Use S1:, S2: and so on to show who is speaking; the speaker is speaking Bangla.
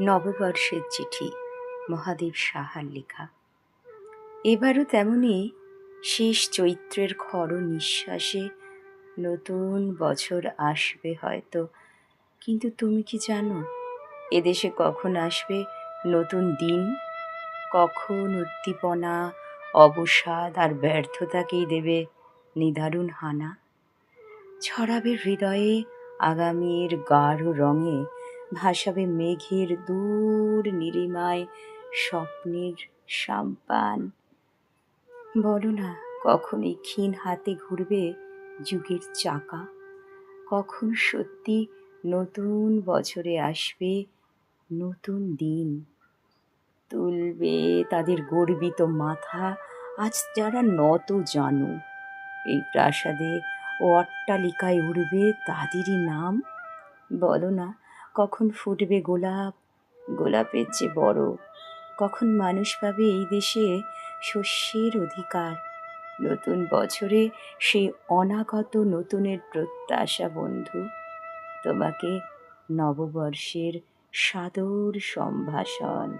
S1: নববর্ষের চিঠি, মহাদেব সাহার লেখা। এবারও তেমনি শেষ চৈত্রের খর নিঃশ্বাসে নতুন বছর আসবে হয়তো। কিন্তু তুমি কি জানো, এদেশে কখন আসবে নতুন দিন? কখন উদ্দীপনা, অবসাদ আর ব্যর্থতাকেই দেবে নিদারুণ হানা? ছড়াবে হৃদয়ে আগামীর গাঢ় রঙে ভাসাবে মেঘের দূর নীলিমায় স্বপ্নের সাম্পান। বলো না, কখন এই ক্ষীণ হাতে ঘুরবে যুগের চাকা? কখন সত্যি নতুন বছরে আসবে নতুন দিন? তুলবে তাদের গর্বিত মাথা, আজ যারা নত জানু। এই প্রাসাদে ও অট্টালিকায় উড়বে তাদেরই নাম? বলো না কখন ফুটবে গোলাপ? গোলাপের যে বড়, কখন মানুষ পাবে এই দেশে শস্যের অধিকার? নতুন বছরে সেই অনাগত নতুনের প্রত্যাশা, বন্ধু। তোমাকে নববর্ষের সাদর সম্ভাষণ।